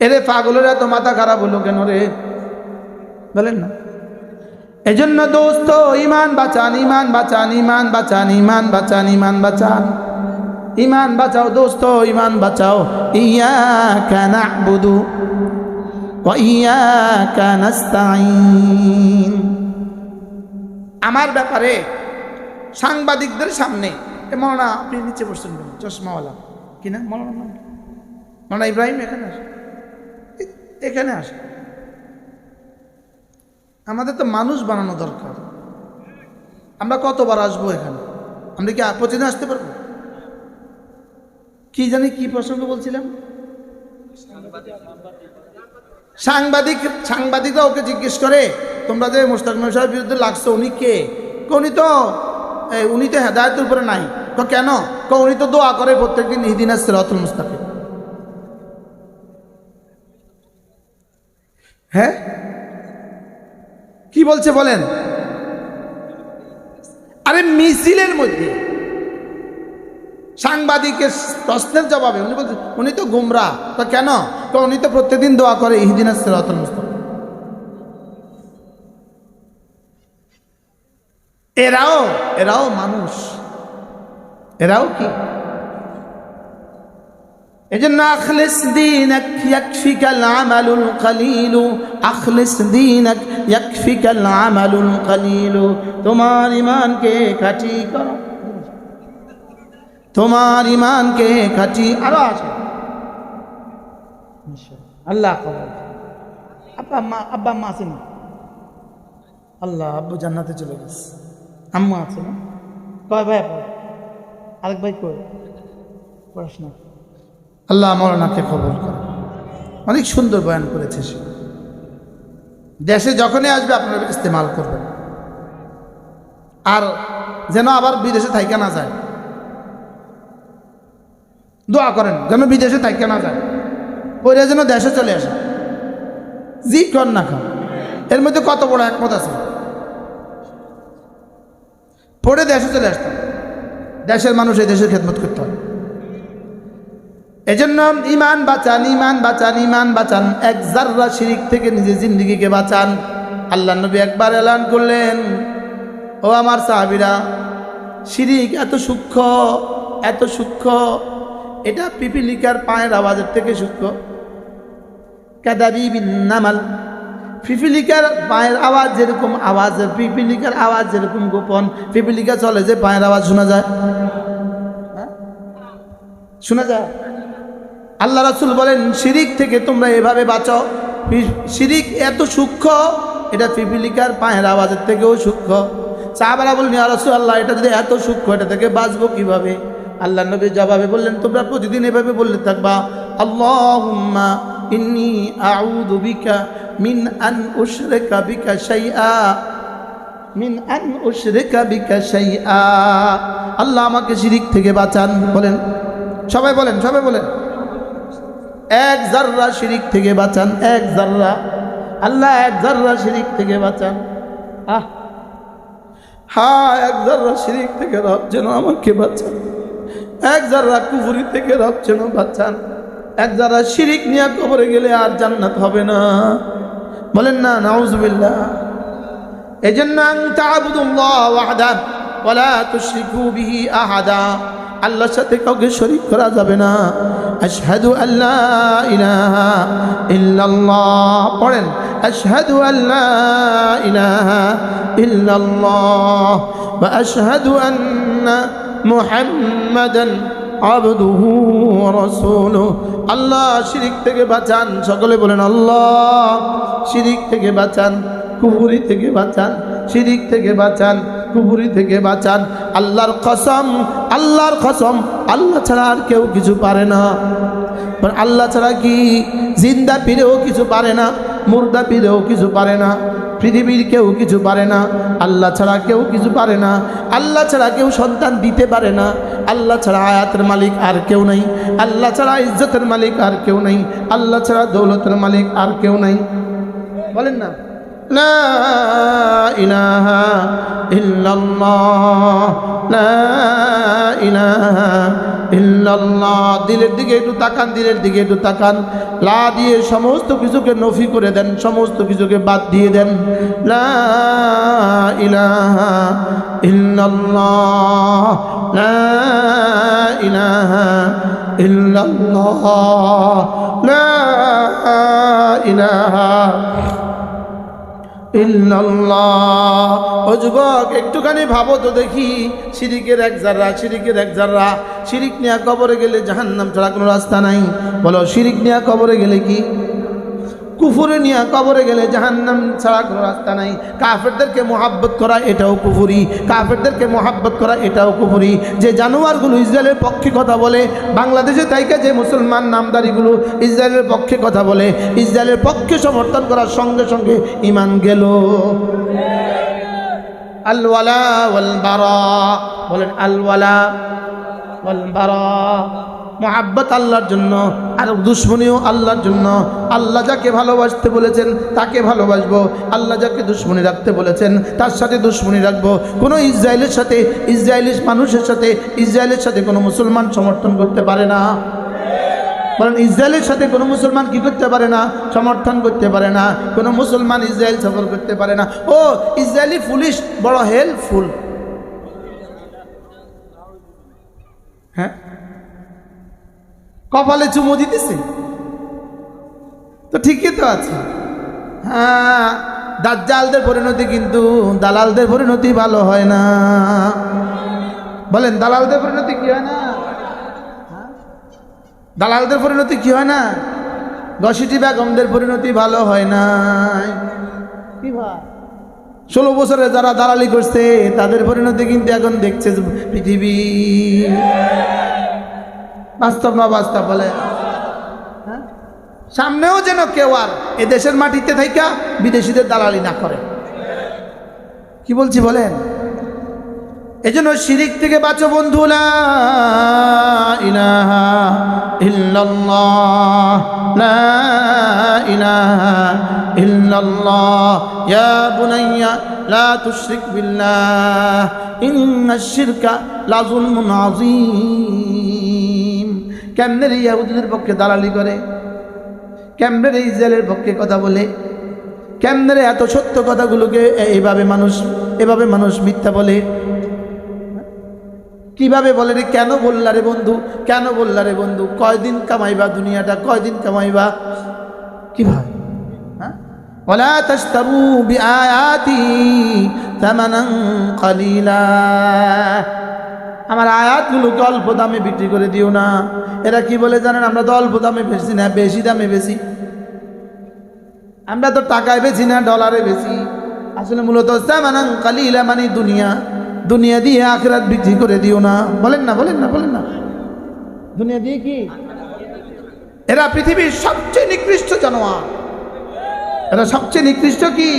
এরে পাগলের এত মাথা খারাপ হলো কেন রে? বলেন না। এজন্য দোস্ত, ইমান বাঁচান ইমান বাঁচান ইমান বাঁচান ইমান বাঁচান ইমান বাঁচান। ইমান বাঁচাও দোস্ত, ইমান বাঁচাও। ইয়া কানা বুধু আমার ব্যাপারে সাংবাদিকদের সামনে, এ মৌলানা আপনি নিচে বসছেন চশমাওয়ালা। কি না? মৌলানা নাম কি? মৌলানা ইব্রাহিম এখানে এখানে আসে। আমাদের তো মানুষ বানানো দরকার। আমরা কতবার আসব এখানে? আমরা কি প্রতিদিন আসতে পারব? কি জানি কি প্রসঙ্গ বলছিলাম? সাংবাদিক, সাংবাদিকরা ওকে জিজ্ঞেস করে, তোমরা যে মোস্তাক সাহেবের বিরুদ্ধে লাগছো, উনি কে? উনি তো উনি তো হেদায়তের উপরে নাই। তো কেন? উনি তো দোয়া করে প্রত্যেকদিন ইহদিন সিরাতুল মুস্তাকিম। হ্যাঁ? কি বলছে বলেন? আরে মিছিলের মধ্যে। সাংবাদিকের প্রশ্নের জবাবে উনি বলছেন উনি তো গুমরা। তো কেন? তো উনি তো প্রত্যেকদিন দোয়া করে ইহদিনা সিরাতুল এরাও এরাও মানুষ। এরাও কি? এজন্য আখলিস দীনক ইয়াকফিকাল আমালুল কলিল, আখলিস দীনক ইয়াকফিকাল আমালুল কলিল। তোমার ঈমানকে খাঁটি করো। তোমার ইমানকে খাঁটি আরও আছে। আল্লাহ খবর আব্বা আব্বা আম্মা আছে না? আল্লাহ আব্বু জান্নাতে চলে গেছে। আম্মা আছে না? কয় ভাই আরেক ভাই কই? পড়াশোনা আল্লাহ মৌলানাকে খবর করে। অনেক সুন্দর বয়ান করেছে সে। দেশে যখনই আসবে আপনারা ইস্তেমাল করবেন। আর যেন আবার বিদেশে থাইকা না যায়। দোয়া করেন, যেন বিদেশে থাইকা না যায়। ওইটা যেন দেশে চলে আসে। জি, কর না খান এর মধ্যে কত বড় একমত আছে। পড়ে দেশে চলে আসতাম দেশের মানুষ এই দেশের খেদমত করতে হবে। এজন্য ইমান বাঁচান ইমান বাঁচান ইমান বাঁচান। এক জাররা শিরিক থেকে নিজের জিন্দিগিকে বাঁচান। আল্লাহ নবী একবার এলান করলেন, ও আমার সাহাবিরা, শিরিক এত সূক্ষ্ম এত সূক্ষ্ম, এটা পিপিলিকার পায়ের আওয়াজের থেকে সূক্ষ্ম। কাদাবি নামাল, পিপিলিকার পায়ের আওয়াজ যেরকম আওয়াজ, পিপিলিকার আওয়াজ যেরকম গোপন, পিপিলিকা চলে যে পায়ের আওয়াজ শোনা যায়। হ্যাঁ? শোনা যায়? আল্লাহ রাসুল বলেন, শিরিক থেকে তোমরা এভাবে বাঁচো। শিরিক এত সূক্ষ্ম, এটা পিপিলিকার পায়ের আওয়াজের থেকেও সূক্ষ্ম। সাহাবারা বললেন, ইয়া রাসূল আল্লাহ এটা যদি এত সূক্ষ্ম, এটা থেকে বাঁচবো কীভাবে? আল্লাহ নবী জবাবে বললেন, তোমরা প্রতিদিন এভাবে বললে থাকবা, আল্লাহুম্মা ইন্নি আউযু বিকা মিন আন উশরিকা বিকা মিন আন উশরিকা বিকা শাইআ। আল্লাহ আমাকে শিরিক থেকে বাঁচান, বলেন। সবাই বলেন সবাই বলেন। এক জাররা শিরিক থেকে বাঁচান, এক জাররা। আল্লাহ এক জাররা শিরিক থেকে বাঁচান। আহ। হ্যাঁ এক জাররা শিরিক থেকে রব যেন আমাকে বাঁচান। এক জাররা কুফুরি থেকে রব যেন বাঁচান। এক জাররা শিরিক নিয়ে কবরে গেলে আর জান্নাত হবে না। বলেন না, নাউজুবিল্লাহ। এজন্য আন তা'বুদুল্লাহ ওয়াহদা ওয়ালা তুশরিকু বিহি আহাদা। আল্লাহর সাথে কাউকে শরীক করা যাবে না। আশহাদু আল্লা ইলাহা ইল্লাল্লাহ। পড়েন, আশহাদু আল্লা ইলাহা ইল্লাল্লাহ ওয়া আশহাদু আন্না মুহাম্মাদান আবদুহু ওয়া রাসূলুহু। আল্লাহ, শিরিক থেকে বাঁচান। সকলে বলেন, আল্লাহ, শিরিক থেকে বাঁচান, কুফুরি থেকে বাঁচান, শিরিক থেকে বাঁচান। কুফুরি থেকে বাঁচান। আল্লাহর কসম আল্লাহর কসম, আল্লাহ ছাড়া আর কেউ কিছু পারে না। আল্লাহ ছাড়া কি? জিন্দা পীরেও কিছু পারে না, মুর্দা পীরেও কিছু পারে না, পৃথিবীর কেউ কিছু পারে না, আল্লাহ ছাড়া কেউ কিছু পারে না, আল্লাহ ছাড়া কেউ সন্তান দিতে পারে না, আল্লাহ ছাড়া আয়াতের মালিক আর কেউ নাই, আল্লাহ ছাড়া ইজ্জতের মালিক আর কেউ নাই, আল্লাহ ছাড়া দৌলতের মালিক আর কেউ নাই। বলেন না। লা ইলাহা ইল্লাল্লাহ, লা ইলাহা ইল্লাল্লাহ, দিলের দিকে একটু তাকান, দিলের দিকে একটু তাকান। লা দিয়ে সমস্ত কিছুকে নফি করে দেন, সমস্ত কিছুকে বাদ দিয়ে দেন। লা ইলাহা ইল্লাল্লাহ, লা ইলাহা ইল্লাল্লাহ, লা ইলাহা একটুখানি ভাবো তো দেখি, সিরিকের এক জাররা, সিরিকের এক জাররা। সিরিক নিয়ে কবরে গেলে জাহান্নাম ছাড়া কোনো রাস্তা নাই। বলো, সিরিক নিয়ে কবরে গেলে কি? কুফুরে নিয়ে কবরে গেলে জাহান্নাম ছাড়া কোনো রাস্তা নাই। কাফেরদেরকে মোহাব্বত করা এটাও কুফুরি। কাফেরদেরকে মোহাব্বত করা এটাও কুফুরি। যে জানোয়ারগুলো ইসরায়েলের পক্ষে কথা বলে, বাংলাদেশে তাইকে যে মুসলমান নামদারিগুলো ইসরায়েলের পক্ষে কথা বলে, ইসরায়েলের পক্ষে সমর্থন করার সঙ্গে সঙ্গে ইমান গেল। আলওয়ালা বলেন, আলওয়ালা মোহাব্বত আল্লাহর জন্য, আর দুশ্মনীও আল্লাহর জন্য। আল্লাহ যাকে ভালোবাসতে বলেছেন, তাকে ভালোবাসবো। আল্লাহ যাকে দুশ্মনী রাখতে বলেছেন, তার সাথে দুশ্মনী রাখব। কোনো ইসরায়েলের সাথে ইসরায়েলি মানুষের সাথে, ইসরায়েলের সাথে কোনো মুসলমান সমর্থন করতে পারে না। বলেন, ইসরায়েলের সাথে কোনো মুসলমান কি করতে পারে না? সমর্থন করতে পারে না। কোনো মুসলমান ইসরায়েল সফর করতে পারে না। ও, ইসরায়েলি পুলিশ বড় হেল্পফুল কপালে চুমো দিতেছে? তো ঠিকই তো আছে। হ্যাঁ দাজ্জালদের পরিণতি কিন্তু দালালদের পরিণতি ভালো হয় না। বলেন, দালালদের পরিণতি কি হয় না? হ্যাঁ? দালালদের পরিণতি কি হয় না? গসিটি বেগমদের পরিণতি ভালো হয় না। কি ষোলো বছরে যারা দালালি করছে, তাদের পরিণতি কিন্তু এখন দেখছে পৃথিবী। বাস্তব না বাস্তব বলে? হ্যাঁ? সামনেও যেন কেউ আর এ দেশের মাটিতে থাইকা বিদেশিদের দালালি না করে। কি বলছি বলেন? এজন্য শিরিক থেকে বাঁচো বন্ধু ইল্লাল্লাহ ইয়া বুনাইয়া শিরকা লা যুলমুন আযীম। কেমনে রে ইয়াহুদীদের পক্ষে দালালি করে কেমনে রে ইসরায়েলের পক্ষে কথা বলে কেমনে রে এত সত্য কথাগুলোকে এইভাবে মানুষ এভাবে মানুষ মিথ্যা বলে কিভাবে বলে রে কেন বললা রে বন্ধু কেন বললা রে বন্ধু কয়দিন কামাইবা দুনিয়াটা কয়দিন কামাইবা কিভাবে হ্যাঁ ولا تشتروا بآياتي ثمنا قليلا আমার আয়াতগুলোকে অল্প দামে বিক্রি করে দিও না। এরা কি বলে জানেন? আমরা তো অল্প দামে বেশি না, বেশি দামে বেশি আমরা তো টাকায় বেশি না ডলারে বেশি আসলে মূলত সামানাং কালিলা মানে দুনিয়া। দুনিয়া দিয়ে আখরাত বিক্রি করে দিও না। বলেন না বলেন না বলেন না। দুনিয়া দিয়ে কি? এরা পৃথিবীর সবচেয়ে নিকৃষ্ট জানোয়ার। এরা সবচেয়ে নিকৃষ্ট কি?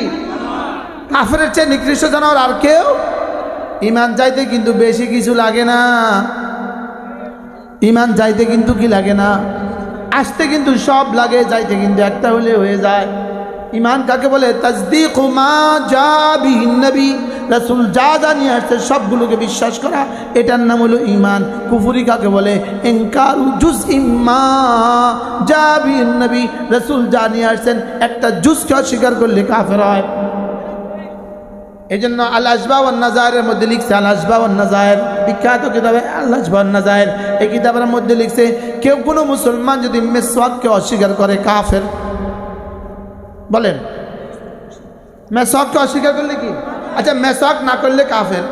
কাফের চেয়ে নিকৃষ্ট জানোয়ার আর কেউ? ইমান চাইতে কিন্তু বেশি কিছু লাগে না। ইমান চাইতে কিন্তু কি লাগে না? আসতে কিন্তু সব লাগে, যাইতে কিন্তু একটা হলে হয়ে যায়। ইমান কাকে বলে? তাজদিক রাসুল যা যা নিয়ে আসছে সবগুলোকে বিশ্বাস করা, এটার নাম হলো ইমান। কুফুরি কাকে বলে? এঙ্কারু জুস ইম্মা যা বিহীন নবী। রাসুল যা নিয়ে আসছেন, একটা জুসকে অস্বীকার করলে কাফের হয়। এই জন্য আল আসবাব নাজায়ের মধ্যে লিখছে আল আসবাব নাজায়ের বিখ্যাত কিতাবে আল আসবাব নাজায়ের এই কিতাবের মধ্যে লিখছে, কেউ কোনো মুসলমান যদি মেসওয়াককে অস্বীকার করে কাফের, বলেন, মেসওয়াককে অস্বীকার করলে কি? আচ্ছা মেসওয়াক না করলে কাফের।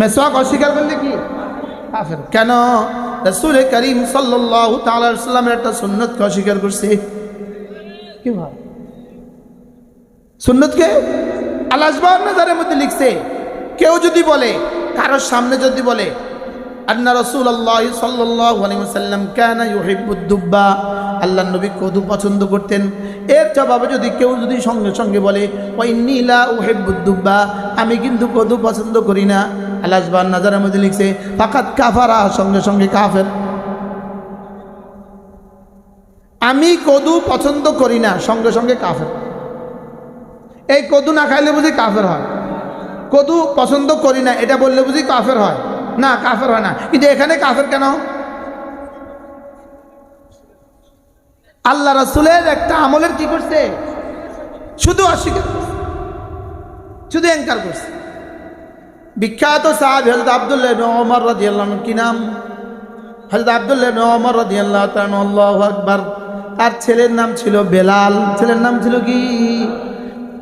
মেসওয়াক অস্বীকার করলে কি? কাফের। কেন? রসুল করিম সাল্লাহ তাল্লামের একটা সুন্নতকে অস্বীকার করছে। কি ভাই সুন্নতকে আলাসবাহ নাজারের মধ্যে লিখছে, কেউ যদি বলে, কারোর সামনে যদি বলে, আন্না রসুল আল্লাহ সাল্লাম কেন ইউহিবুদ্দুব্বা আল্লাহ নবী কদু পছন্দ করতেন। এর জবাবে যদি কেউ যদি সঙ্গে সঙ্গে বলে ওই নীলা উহেবুদ্দুব্বা আমি কিন্তু কদু পছন্দ করি না। আলাসবাহ নাজারের মধ্যে লিখছে ফাকাত কাফারা সঙ্গে সঙ্গে কাফের। আমি কদু পছন্দ করি না, সঙ্গে সঙ্গে কাফের। এই কদু না খাইলে বুঝি কাফের হয়। কদু পছন্দ করি না, এটা বললে বুঝি কাফের হয়। না, কাফের হয় না। কিন্তু এখানে কাফের কেন? আল্লাহ রসুলের একটা আমলের কি করছে? শুধু অস্বীকার শুধু এনকার করছে। বিখ্যাত সাহাবি হজরত আবদুল্লাহ ওমর কি নাম? হজরত আবদুল্লাহ তাআলা আকবার। তার ছেলের নাম ছিল বেলাল। ছেলের নাম ছিল কি?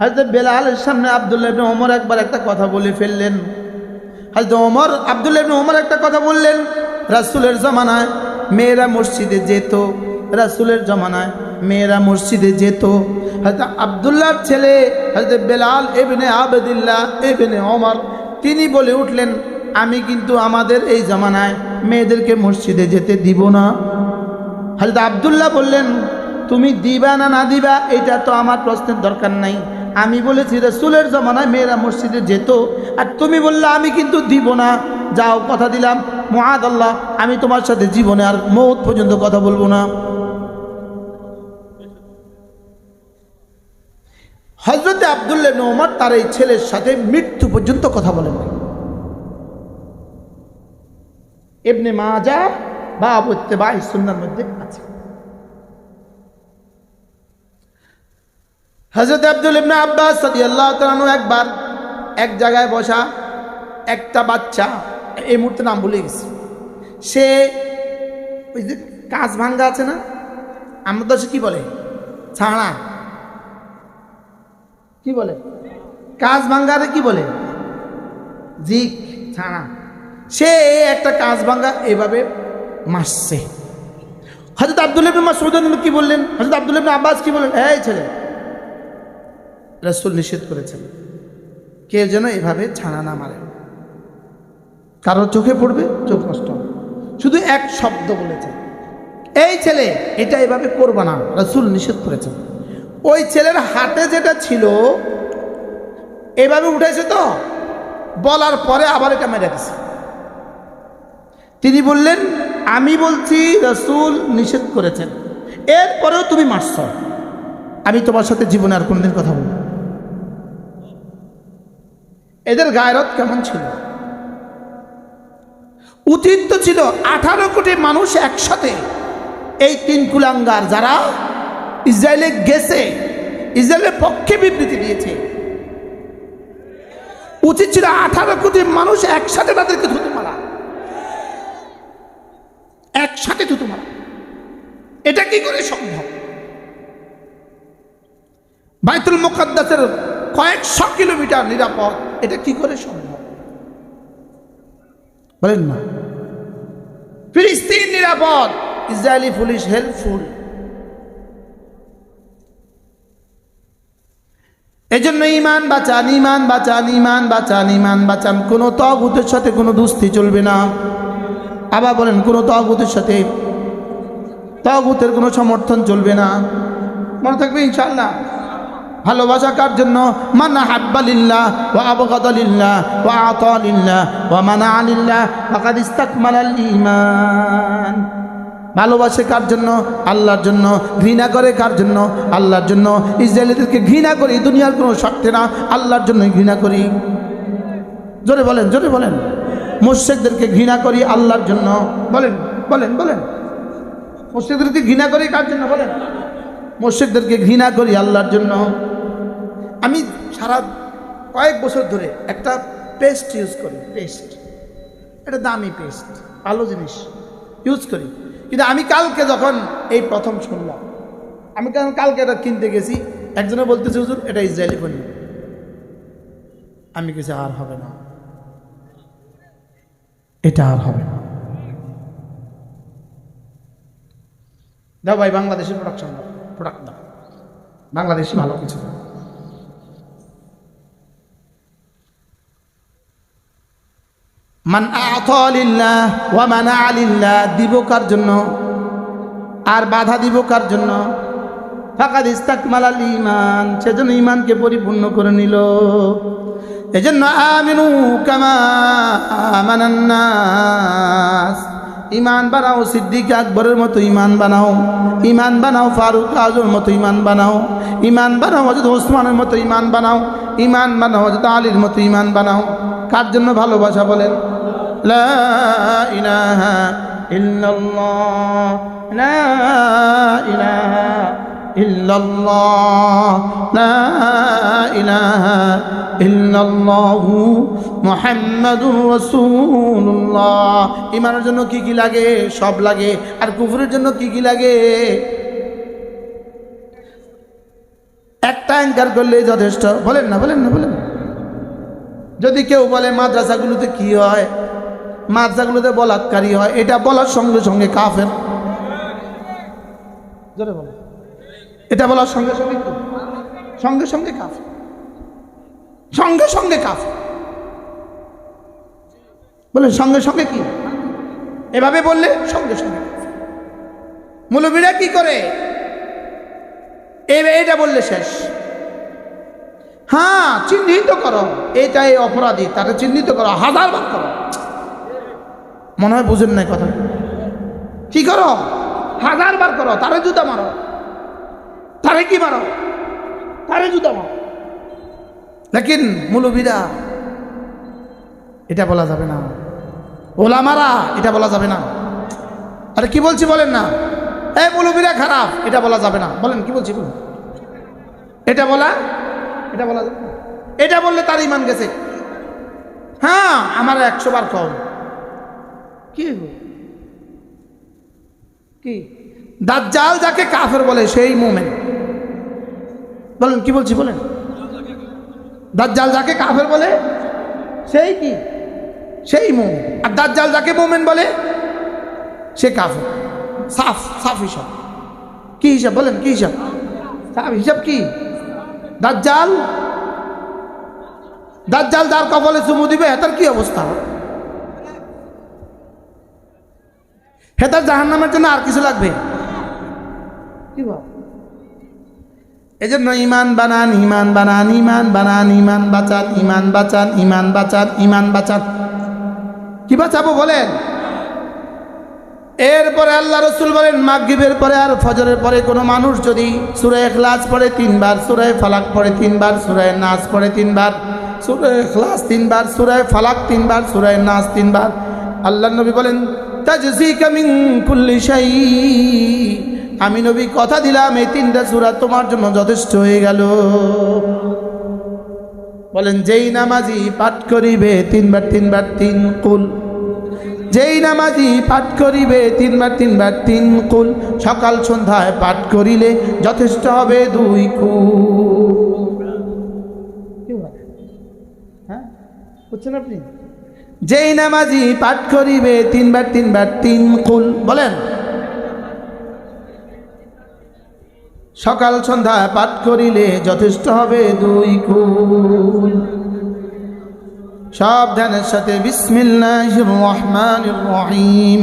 হজরত বেলালের সামনে আবদুল্লাহ ওমর একবার একটা কথা বলে ফেললেন। হজরত ওমর, আবদুল্লাহ ওমর একটা কথা বললেন, রাসূলের জমানায় মেয়েরা মসজিদে যেত, রাসূলের জমানায় মেয়েরা মসজিদে যেত। হজরত আবদুল্লাহর ছেলে হজরত বেলাল এবনে আবেদিল্লাহ এবনে ওমর, তিনি বলে উঠলেন, আমি কিন্তু আমাদের এই জমানায় মেয়েদেরকে মসজিদে যেতে দিব না। হজরত আবদুল্লাহ বললেন, তুমি দিবা না না দিবা, এটা তো আমার প্রশ্নের দরকার নাই। আমি বলেছি, রসুলের জমানায় মেয়েরা মসজিদে যেত। আর তুমি বললে, আমি কিন্তু দিব না। যাও, কথা দিলাম। মহাদ আল্লাহ, আমি তোমার সাথে জীবনে আর মৌত পর্যন্ত কথা বলব না। হজরতে আবদুল্লাহ নোমর তার এই ছেলের সাথে মৃত্যু পর্যন্ত কথা বলেন এমনি মাজা বা বা সুন্নার মধ্যে আছে। হজরত আব্দুল ইবনে আব্বাস সাদিয়াল্লাহু তাআলা একবার এক জায়গায় বসা একটা বাচ্চা এই মুহূর্তে নাম ভুলে গেছে। সে ওই যে কাঁচ ভাঙ্গা আছে না, আমরা দেশে কি বলে? ছাড়া কি বলে? কাঁচ ভাঙ্গারে কি বলে? জিক ছাড়া সে একটা কাঁচ ভাঙ্গা এভাবে মাসছে হজরত আব্দুল ইবনে মাসউদ কি বললেন? হজরত আব্দুল ইবনে আব্বাস কি বললেন? এই ছেলে রসুল নিষেধ করেছেন। কে যেন এভাবে ছানা না মারে। কারও চোখে পড়বে, চোখ নষ্ট শুধু এক শব্দ বলেছে। এই ছেলে, এটা এভাবে করবা না, রসুল নিষেধ করেছেন। ওই ছেলের হাতে যেটা ছিল, এভাবে উঠেছে তো, বলার পরে আবার এটা মেরে গেছে তিনি বললেন, আমি বলছি, রসুল নিষেধ করেছেন। এরপরেও তুমি মারছ। আমি তোমার সাথে জীবনে আর কোনোদিন কথা বলব। এদের গায়রত কেমন ছিল? উচিত তো ছিল আঠারো কোটি মানুষ একসাথে। এই তিন কুলাঙ্গার যারা ইসরায়েলে গেছে, ইসরায়েলের পক্ষে বিবৃতি দিয়েছে। উচিত ছিল আঠারো কোটি মানুষ একসাথে তাদেরকে থুতু মারা। একসাথে থুতু মারা। এটা কি করে সম্ভব? বাইতুল মুকাদ্দাসের কয়েকশো কিলোমিটার নিরাপদ এটা কি করে সম্ভব? বলেন না। ফিলিস্তিন নিরাপদ, ইসরায়েলি পুলিশ হেল্পফুল এজন্য ইমান বাঁচান ইমান বাঁচান ইমান বাঁচান ইমান বাঁচান। কোনো তগুতের সাথে কোনো দুস্তি চলবে না। আবার বলেন, কোনো তগুতের সাথে তগুতের কোনো সমর্থন চলবে না। মনে থাকবে ইনশাল্লাহ ভালোবাসা কার জন্য? মানা হাব্বালিল্লাহ ওয়া আবগাদালিল্লাহ ওয়া আতালিল্লাহ ওয়া মানা আলিল্লাহ ফাকাদ ইস্তাকমালাল ঈমান ভালোবাসে কার জন্য? আল্লাহর জন্য। ঘৃণা করে কার জন্য? আল্লাহর জন্য। ইসরায়েলিদেরকে ঘৃণা করি, দুনিয়ার কোনো স্বার্থে না, আল্লাহর জন্য ঘৃণা করি। জোরে বলেন জোরে বলেন। মুর্শেকদেরকে ঘৃণা করি আল্লাহর জন্য। বলেন বলেন বলেন। মুর্শেকদেরকে ঘৃণা করি কার জন্য? বলেন। মুর্শেকদেরকে ঘৃণা করি আল্লাহর জন্য। আমি সারা কয়েক বছর ধরে একটা পেস্ট ইউজ করি পেস্ট এটা দামি পেস্ট ভালো জিনিস ইউজ করি। কিন্তু আমি কালকে যখন এই প্রথম শুনলাম, আমি কারণ কালকে এটা কিনতে গেছি, একজনে বলতেছে, হুজুর, এটা ইসরায়েলি পণ্য আমি কিছু আর হবে না। এটা আর হবে না। দাও ভাই, বাংলাদেশের প্রোডাকশন দাও। প্রোডাক্ট দাও বাংলাদেশি ভালো কিছু দাও মান আলিল্লাহ ওয়া মানা আলিল্লাহ দিব কার জন্য? আর বাধা দিব কার জন্য? ফাকাদ ইস্তাকমাল আল ইমান সেজন্য ইমানকে পরিপূর্ণ করে নিল। এজন্য আমিনু কামা আমানান্নাস ইমান বানাও, সিদ্দিক আকবরের মতো ইমান বানাও ইমান বানাও, ফারুক আজমের মতো ইমান বানাও ইমান বানাও হজরত ওসমানের মতো ইমান বানাও ইমান বানাও হজরত আলীর মতো ইমান বানাও। কার জন্য ভালোবাসা বলেন? লা ইলাহা ইল্লাল্লাহ, লা ইলাহা ইল্লাল্লাহ, লা ইলাহা ইল্লাল্লাহু মুহাম্মাদুর রাসূলুল্লাহ। ইমানের জন্য কি কি লাগে? সব লাগে। আর কুফরের জন্য কি কি লাগে? একটা অ্যাঙ্কার করলেই যথেষ্ট। বলেন না বলেন না, বলেন যদি কেউ বলে মাদ্রাসাগুলোতে কি হয়, মাদ্রাসাগুলোতে বলাৎকারী হয়, এটা বলার সঙ্গে সঙ্গে কাফের। এটা বলার সঙ্গে সঙ্গে? সঙ্গে সঙ্গে কাফের। সঙ্গে সঙ্গে কাফের। বলে, সঙ্গে সঙ্গে কি? এভাবে বললে সঙ্গে সঙ্গে। মৌলবীরা কি করে? এটা বললে শেষ। হ্যাঁ চিহ্নিত করো। এটা এই অপরাধী, তাকে চিহ্নিত করো। হাজার বার করো। মনে হয় বুঝেন নাই কথা। কি করো? হাজার বার করো। তারে জুতা মারো। তারে কি মারো? তারে জুতা মারো। লেকিন মুলবিরা এটা বলা যাবে না। ওলা মারা এটা বলা যাবে না। আরে কি বলছি বলেন না? এই মুলবিরা খারাপ, এটা বলা যাবে না। বলেন, কি বলছি বলুন। এটা বলা এটা বলা যাবে এটা বললে তার ইমান গেছে। হ্যাঁ আমার একশো বার কম। কি? কি? দাজ্জাল যাকে কাফের বলে, সেই মোমেন। বলেন, কি বলছি বলেন? দাজ্জাল যাকে কাফের বলে, সেই কি? সেই মোমেন। আর দাজ্জাল যাকে মোমেন বলে, সে কাফের। সাফ সাফ হিসাব। কি হিসাব বলেন, কি হিসাব? সাফ হিসাব কি? দাজ্জাল দাজ্জাল যার কপালে চুমু দিবে তার কি অবস্থা? হেতার জাহান নামের জন্য আর কিছু লাগবে? কি বল? এই জন্য ইমান বানান ইমান বানান ইমান বানান ইমান বাঁচান ইমান বাঁচান ইমান বাঁচান ইমান বাঁচান। কি বাঁচাবো বলেন? এরপরে আল্লাহ রসুল বলেন, মাগরিবের পরে আর ফজরের পরে কোনো মানুষ যদি সুরায় এখলাস পড়ে তিনবার সুরায় ফালাক পড়ে তিনবার সুরায় নাচ পড়ে তিনবার সুরায় এখলাস তিনবার সুরায় ফালাক তিনবার সুরায় নাচ তিনবার আল্লাহ নবী বলেন তাজসিকা মিন কুল্লি শাই আমি নবী, কথা দিলাম, এই তিনটা সুরা তোমার জন্য যথেষ্ট হয়ে গেল। বলেন, যেই নামাজি পাঠ করিবে তিনবার তিনবার, তিন কুল। যেই নামাজি পাঠ করিবে তিনবার তিনবার, তিন কুল। সকাল সন্ধ্যায় পাঠ করিলে যথেষ্ট হবে দুই কুল। হ্যাঁ? বুঝছেন আপনি? যেই নামাজি পাঠ করিবে তিনবার তিনবার, তিন কুল, বলেন সকাল সন্ধ্যায় পাঠ করিলে যথেষ্ট হবে দুই কুল সাবধানের সাথে বিসমিল্লাহির রহমানির রহিম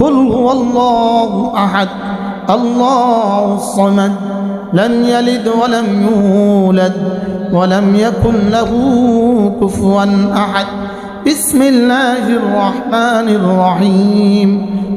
কুল হুয়াল্লাহু আহাদ আল্লাহুস সামাদ لم يلد ولم يولد ولم يكن له كفوا أحد بسم الله الرحمن الرحيم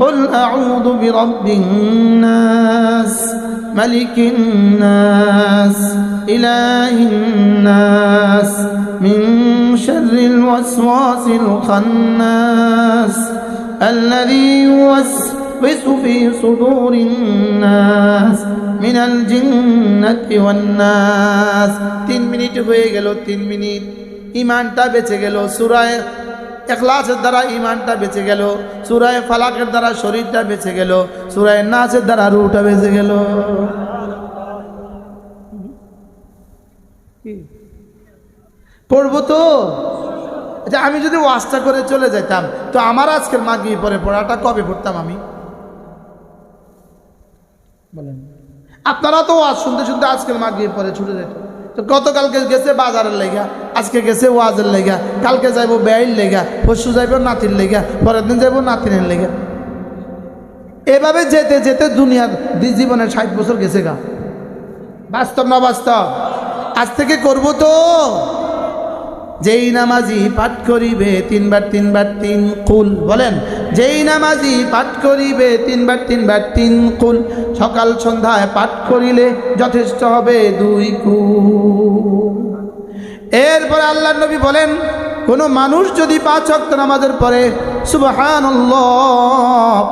قل أعوذ برب الناس ملك الناس إله الناس من شر الوسواس الخناس الذي يوسوس في صدور الناس من الجنة والناس তিন মিনিট হয়ে গেল তিন মিনিট ইমানটা বেঁচে গেল সুরায় এখলাসের দ্বারা ইমানটা বেঁচে গেল, সুরায় ফালাকের দ্বারা শরীরটা বেঁচে গেল, সুরায় নাচের দ্বারা রুটা বেঁচে গেল। পড়ব তো? আচ্ছা আমি যদি ওয়াজটা করে চলে যেতাম তো আমার আজকের মাগি পরে পড়াটা কবে পড়তাম আমি? বলেন। আপনারা তো ওয়াজ শুনতে শুনতে আজকের মাগিয়ে পরে ছুটে যেত তো গতকালকে গেছে বাজারের লেগা, আজকে গেছে ওয়াজের লেগা, কালকে যাইব ব্যয়ের লেগা, পরশু যাইব নাতির লেগা, পরের দিন যাইব নাতিনের লেগা। এভাবে যেতে যেতে দুনিয়ার জীবনের ষাট বছর গেছে গা। বাস্তব না বাস্তব? আজ থেকে করব তো। যেই নামাজি পাঠ করিবে, তিনবার তিনবার, তিন কুল, বলেন। যেই নামাজি পাঠ করিবে, তিনবার তিনবার, তিন কুল, সকাল সন্ধ্যায় পাঠ করিলে যথেষ্ট হবে দুই কুল। এরপর আল্লাহ নবী বলেন কোনো মানুষ যদি পাঁচ অক্ত নামাজের পরে সুবহান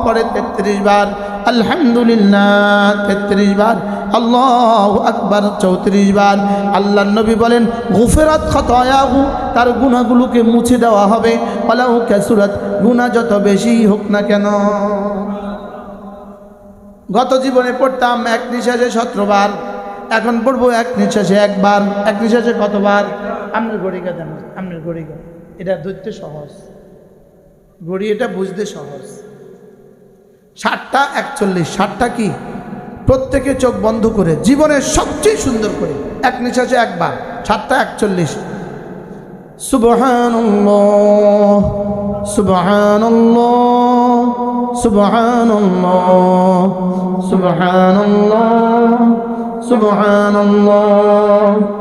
পরে তেত্রিশ বার, আলহামদুলিল্লাহ তেত্রিশ বার, আল্লাহ আকবার চৌত্রিশ বার আল্লাহ নবী বলেন, গুফেরাত খতয়াহু তার গুণাগুলোকে মুছে দেওয়া হবে। আলাহু ক্যাসুরাত গুণা যত বেশি হোক না কেন। গত জীবনে পড়তাম এক নিঃশ্বাসে সতেরোবার এখন পড়ব এক নিঃশ্বাসে একবার। এক নিঃশ্বাসে কতবার? আপনার ঘড়িকা জানো? আপনার ঘড়িকা এটা ধরতে সহজ। গড়ি এটা বুঝতে সহজ। ষাটটা একচল্লিশ, ষাটটা কি? প্রত্যেকে চোখ বন্ধ করে, জীবনের সবচেয়ে সুন্দর করে। এক নিঃশ্বাসে একবার সাতটা একচল্লিশ। সুবহানাল্লাহ সুবহানাল্লাহ সুবহানাল্লাহ সুবহানাল্লাহ সুবহানাল্লাহ।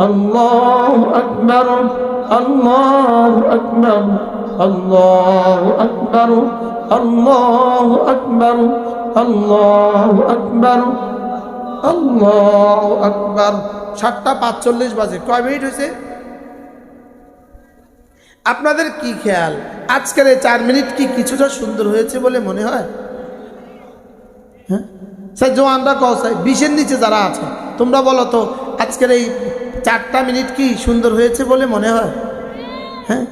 الله أكبر الله أكبر الله أكبر الله أكبر الله أكبر الله أكبر সাতটা পাঁচচল্লিশ বাজে কয় মিনিট হয়েছে আপনাদের কি খেয়াল আজকের এই চার মিনিট কি কিছুটা সুন্দর হয়েছে বলে মনে হয় হ্যাঁ স্যার জোয়ানরা কও স্যার বিশের নিচে যারা আছে তোমরা বলো তো আজকের এই চারটা মিনিট কি সুন্দর হয়েছে বলে মনে হয়? হ্যাঁ?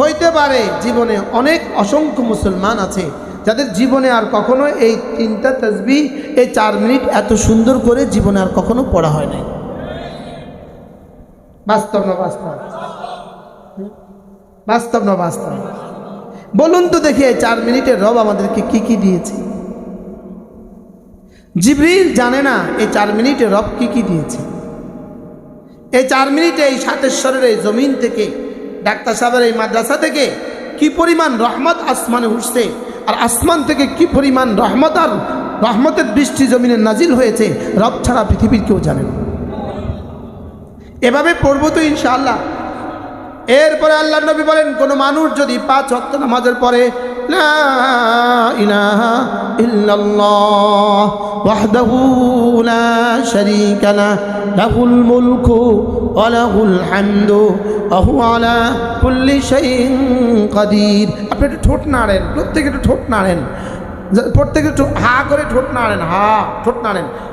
হইতে পারে জীবনে অনেক অসংখ্য মুসলমান আছে যাদের জীবনে আর কখনো এই তিনটা তসবি এই চার মিনিট এত সুন্দর করে জীবনে আর কখনো পড়া হয় নাই। বাস্তব না বাস্তব? বাস্তব না বাস্তব? বলুন তো দেখি এই চার মিনিটের রব আমাদেরকে কি কি দিয়েছে। জিবরিল জানে না এই চার মিনিটে রব কি কি দিয়েছে। এই চার মিনিটে এই সাতেশ্বরের এই জমিন থেকে, ডাক্তার সাহেবের এই মাদ্রাসা থেকে কি পরিমাণ রহমত আসমানে উঠছে আর আসমান থেকে কি পরিমাণ রহমত আর রহমতের বৃষ্টি জমিনে নাজিল হয়েছে, রব ছাড়া পৃথিবীর কেউ জানে না। এভাবে পড়ব তো ইনশাআল্লাহ। এরপরে আল্লাহ নবী বলেন, কোনো মানুষ যদি পাঁচ অক্ত নামাজের পরে ইল্লাল্লাহ লা له الملك وله الحمد وهو على كل شيء قدير আপনি একটু ঠোঁট নাড়েন, প্রত্যেকে একটু ঠোঁট নাড়েন। প্রত্যেকে হা করে ঠোঁট নাড়েন, হা, ঠোঁট নাড়েন।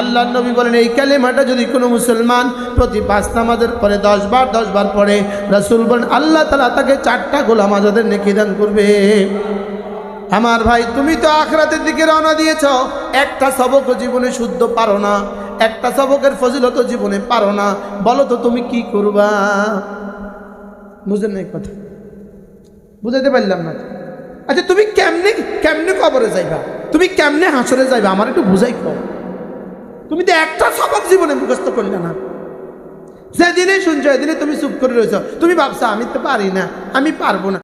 আল্লাহ নবী বলেন, এই কালেমাটা যদি কোনো মুসলমান প্রতি পাঁচ নামাজের পরে, দশ বার দশ বার পড়ে, রাসূল বলেন, আল্লাহ তালা তাকে চারটা গোলাম আজাদের নেকি দান করবে। আমার ভাই, তুমি তো আখরাতের দিকে রওনা দিয়েছ। একটা সবক জীবনে শুদ্ধ পারো না, একটা সবকের ফজিলত জীবনে পারো না। বলো তো, তুমি কি করবা? বুঝেন না কথা। বুঝাইতে পারলাম না। আচ্ছা তুমি কেমনে কেমনে কবরে যাইবা? তুমি কেমনে হাসরে যাইবা? আমার একটু বুঝাই কর তুমি তো একটা সবক জীবনে মুখস্থ করলে না। যেদিনে শুনছো এদিনে তুমি চুপ করে রয়েছ। তুমি ভাবছ, আমি তো পারি না, আমি পারব না।